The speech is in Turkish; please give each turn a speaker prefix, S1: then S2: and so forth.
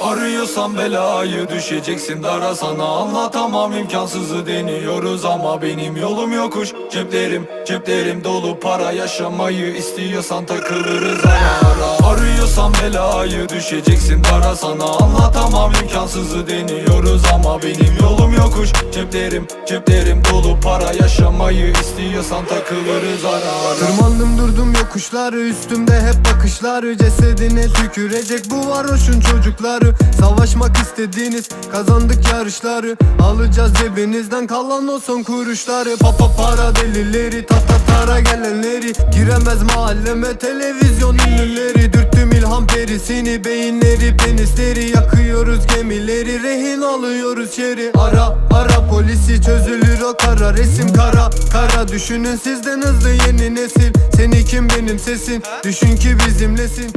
S1: Arıyorsan belayı düşeceksin dara. Sana Anlatamam imkansızı deniyoruz ama benim yolum yokuş. Ceplerim ceplerim dolu. Para yaşamayı istiyorsan takılırız ara Arıyorsan belayı düşeceksin dara. Sana Anlatamam imkansızı deniyoruz ama benim yolum yokuş. Ceplerim ceplerim dolu. Para yaşamayı istiyorsan takılırız ara ara.
S2: Tırmandım durdum yokuşları Üstümde hep bakışları Cesedine tükürecek bu varoşun çocukları. Savaşmak istediğiniz kazandık yarışları. Alacağız cebinizden kalan o son kuruşları. Papa para delileri ta ta tara gelenleri. Giremez mahalleme televizyon ünlüleri. Dürttüm ilham perisini beyinleri penisleri. Yakıyoruz gemileri rehin alıyoruz şeri Ara ara polisi çözülür o kara resim kara. Kara düşünün sizden hızlı yeni nesil. Seni kim benim sesin? Düşün ki bizimlesin